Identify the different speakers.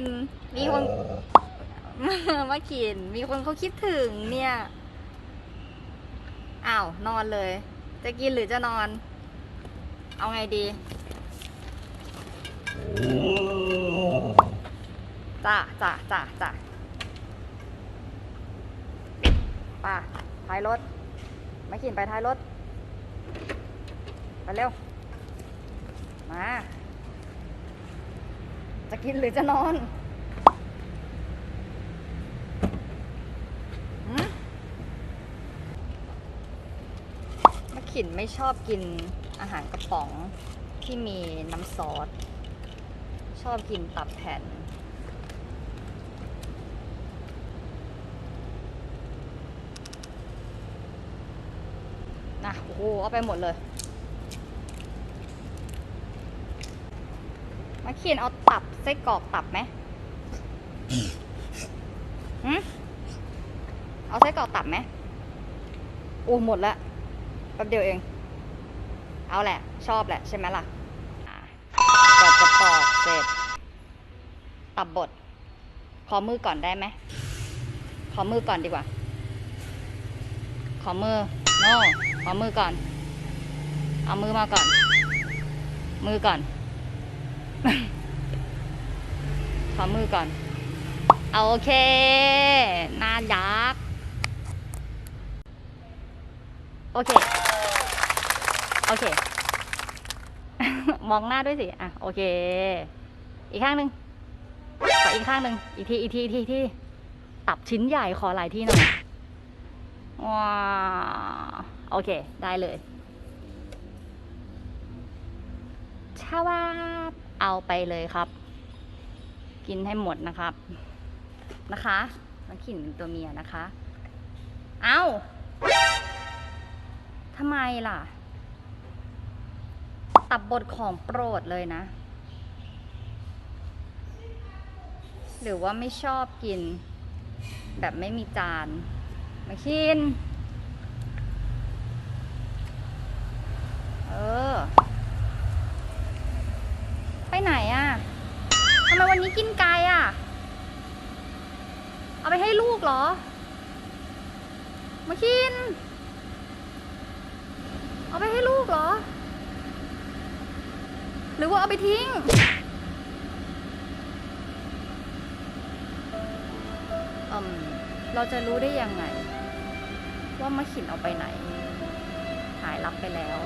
Speaker 1: น มีคนมาขินมีคนเขาคิดถึงเนี่ย อ้าว นอนเลย จะกินหรือจะนอน เอาไงดีจ้าจ้าจ้าจ้าป่าท้ายรถ มาขินไปท้ายรถ ไปเร็ว มา จะกินหรือจะนอนมมะขินไม่ชอบกินอาหารกระป๋องที่มีน้ำซอส ชอบกินตับแผ่นนะโอ้โหเอาไปหมดเลย มาเขียนเอาตับไส้กรอกตับไหมหืมเอาไส้กรอกตับไหมโอ้หมดละแป๊บเดียวเอง เอาแหละ ชอบแหละใช่ไหมล่ะอะก่อนจะปอกเสร็จ ตับบด ขอมือก่อนได้ไหม ขอมือก่อนดีกว่า ขอมือโน่ขอมือก่อน เอามือมาก่อน มือก่อน ขอมือก่อน เอาโอเคน่ารักโอเค โอเค มองหน้าด้วยสิ อะ โอเค อีกข้างหนึ่งขออีกข้างหนึ่งอีกที อีกที อีกทีอีกทีตับชิ้นใหญ่ขอหลายที่หน่อยว้าโอเค ได้เลยชาวา เอาไปเลยครับ กินให้หมดนะครับ นะคะน้ำขินเป็นตัวเมียนะคะ เอาทำไมล่ะ ตับบดของโปรดเลยนะ หรือว่าไม่ชอบกิน แบบไม่มีจานมาคิน เออ ไปไหนอะ่ะ ทำไม วันนี้กินไกลอะ่ะ เอาไปให้ลูกเหรอ มาคิน เอาไปให้ลูกเหรอ หรือว่าเอาไปทิ้งอืมเราจะรู้ได้ยังไง ว่ามะขินเอาไปไหน หายลับไปแล้ว